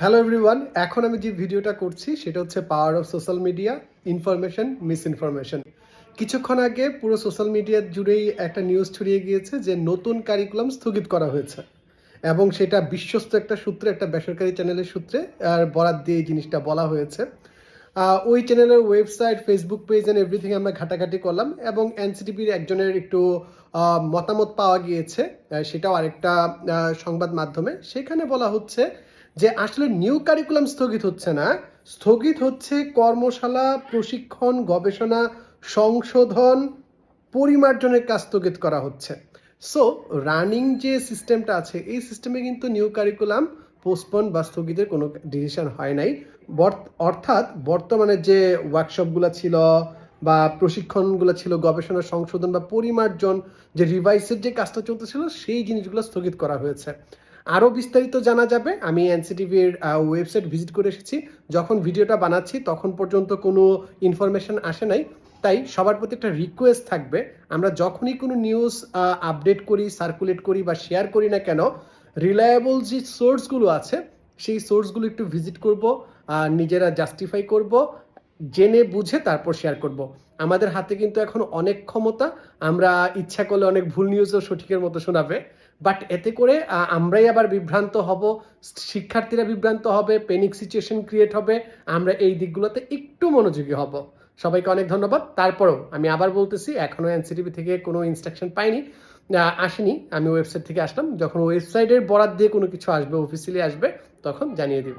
Hello everyone এখন আমি যে ভিডিওটা করছি সেটা হচ্ছে power of social media information misinformation কিছুক্ষণ আগে পুরো সোশ্যাল মিডিয়া জুড়েই একটা নিউজ ছড়িয়ে গিয়েছে যে নতুন কারিকুলাম স্থগিত করা হয়েছে। এবং সেটা বিশ্বস্ত একটা সূত্রে, একটা বেসরকারি চ্যানেলের সূত্রে, আর বরাদ দিয়ে এই জিনিসটা বলা হয়েছে। ওই চ্যানেলের website Facebook page and everything আমরা ঘাটাঘাটি করলাম এবং এনসিটিভির একজনের একটু মতামত পাওয়া গিয়েছে। সেটাও আরেকটা সংবাদ মাধ্যমে। সেখানে বলা হচ্ছে যে আসলে নিউ কারিকুলাম স্থগিত হচ্ছে না, স্থগিত হচ্ছে কর্মশালা, প্রশিক্ষণ, গবেষণা, সংশোধন, পরিমার্জনের কাজ স্থগিত করা হচ্ছে। সো রানিং যে সিস্টেমটা আছে, এই সিস্টেমে কিন্তু নিউ কারিকুলাম পোস্টপন বা স্থগিতের কোনো ডিসিশন হয় নাই। অর্থাৎ বর্তমানে যে ওয়ার্কশপগুলো ছিল বা প্রশিক্ষণগুলো ছিল, গবেষণা, সংশোধন বা পরিমার্জন, যে রিভাইসের যে কাজটা চলতেছিল, সেই জিনিসগুলো স্থগিত করা হয়েছে। আরও বিস্তারিত জানা যাবে। আমি এনসিটিভির ওয়েবসাইট ভিজিট করে এসেছি। যখন ভিডিওটা বানাচ্ছি, তখন পর্যন্ত কোনো ইনফরমেশন আসে নাই। তাই সবার প্রতি একটা রিকোয়েস্ট থাকবে। আমরা যখনই কোনো নিউজ আপডেট করি সার্কুলেট করি বা শেয়ার করি না কেন রিলায়েবল যে সোর্সগুলো আছে, সেই সোর্সগুলো একটু ভিজিট করব নিজেরা জাস্টিফাই করব, জেনে বুঝে তারপর শেয়ার করব। আমাদের হাতে কিন্তু এখন অনেক ক্ষমতা। আমরা ইচ্ছা করলে অনেক ভুল নিউজও সঠিকের মতো শোনাবে। বাট এতে করে আমরাই আবার বিভ্রান্ত হব, শিক্ষার্থীরা বিভ্রান্ত হবে পেনিক সিচুয়েশন ক্রিয়েট হবে, আমরা এই দিকগুলোতে একটু মনোযোগী হব। সবাইকে অনেক ধন্যবাদ। তারপরেও আমি আবার বলতেছি এখনও এনসিটিভি থেকে কোনো ইনস্ট্রাকশন পাইনি আসেনি। আমি ওয়েবসাইট থেকে আসলাম। যখন ওয়েবসাইটের বরাদ দিয়ে কোনো কিছু আসবে অফিসিয়ালি আসবে, তখন জানিয়ে দিব।